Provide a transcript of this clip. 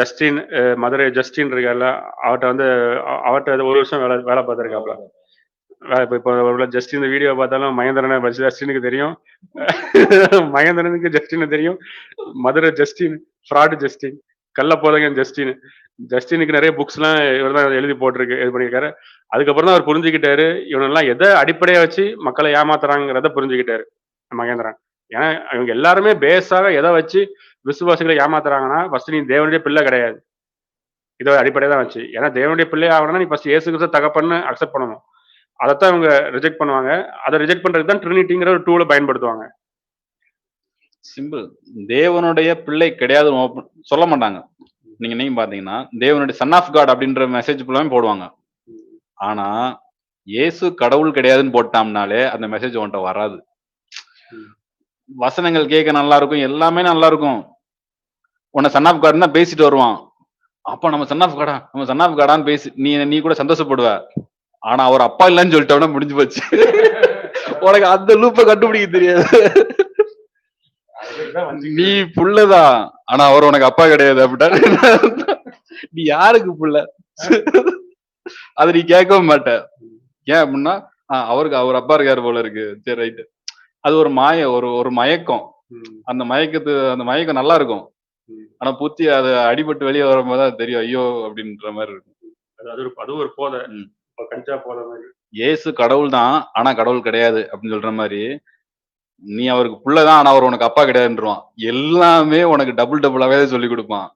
Justin Madurai Justin இருக்கார்ல அவர்கிட்ட வந்து அவர்கிட்ட ஒரு வருஷம் வேலை வேலை பார்த்துருக்காப்ல. இப்போ இப்போ ஜஸ்டின் இந்த வீடியோ பார்த்தாலும் மகேந்திரனை ஜஸ்டினுக்கு தெரியும். மகேந்திரனுக்கு ஜஸ்டின் தெரியும். மதுரை ஜஸ்டின் ஃப்ராடு ஜஸ்டின் கள்ள போதகன் ஜஸ்டின் ஜஸ்டினுக்கு நிறைய புக்ஸ்லாம் இவர் தான் எழுதி போட்டிருக்கு இது பண்ணியிருக்காரு. அதுக்கப்புறம் தான் அவர் புரிஞ்சுக்கிட்டாரு. இவனெல்லாம் எதை அடிப்படையா வச்சு மக்களை ஏமாத்துறாங்கிறத புரிஞ்சுக்கிட்டாரு மகேந்திரன். ஏன்னா இவங்க எல்லாருமே பேஸாக எதை வச்சு விசுவாசிகளை ஏமாத்துறாங்கன்னா ஃபர்ஸ்ட் நீ தேவனுடைய பிள்ளை கிடையாது. இதோ அடிப்படையை தான் வச்சு. ஏன்னா தேவனுடைய பிள்ளை ஆகணும்னா நீ ஃபர்ஸ்ட் இயேசு கிறிஸ்து தகப்பன்னு அக்செப்ட் பண்ணணும். அதைத்தான் இவங்க ரிஜெக்ட் பண்ணுவாங்க. அதை ரிஜெக்ட் பண்றதுக்கு தான் ட்ரினிட்டிங்கிற ஒரு டூலை பயன்படுத்துவாங்க. சிம்பிள் தேவனுடைய பிள்ளை கிடையாது சொல்ல மாட்டாங்க. நீங்க நீங்க பாத்தீங்கன்னா தேவனுடைய சன் ஆஃப் காட் அப்படின்ற மெசேஜ் ஃபுல்லாமே போடுவாங்க. ஆனா இயேசு கடவுள் கிடையாதுன்னு போட்டாம்னாலே அந்த மெசேஜ் உன்கிட்ட வராது. வசனங்கள் கேட்க நல்லா இருக்கும் எல்லாமே நல்லா இருக்கும் உன்னை சன் ஆஃப் கார்டு தான் பேசிட்டு வருவான். அப்பா நம்ம சன் ஆஃப் காடா நம்ம சன் ஆஃப் காடான்னு பேசி நீ நீ கூட சந்தோஷப்படுவ. ஆனா அவர் அப்பா இல்லைன்னு சொல்லிட்டோம்னா முடிஞ்சு போச்சு. உனக்கு அந்த லூப்பை கண்டுபிடிக்க தெரியாது. நீ புள்ளதான் ஆனா அவர் உனக்கு அப்பா கிடையாது அப்படின்னா நீ யாருக்கு புள்ள? அது நீ கேட்கவும் மாட்ட. ஏன் அப்படின்னா அவருக்கு அவர் அப்பா இருக்காரு போல இருக்கு. சரி ரைட்டு அது ஒரு மாய ஒரு ஒரு மயக்கம். அந்த மயக்கத்து அந்த மயக்கம் நல்லா இருக்கும். ஆனா புத்தி அது அடிபட்டு வெளியே வரும்போது அது தெரியும் ஐயோ அப்படின்ற மாதிரி இருக்கும். அது ஒரு அது ஒரு போதை. கஞ்சா போதை மாதிரி. இயேசு கடவுள் தான் ஆனா கடவுள் கிடையாது அப்படின்னு சொல்ற மாதிரி நீ அவருக்கு புள்ளதான் ஆனா அவர் உனக்கு அப்பா கிடையாதுன்றான் எல்லாமே உனக்கு டபுள் டபுளாவே சொல்லி கொடுப்பான்.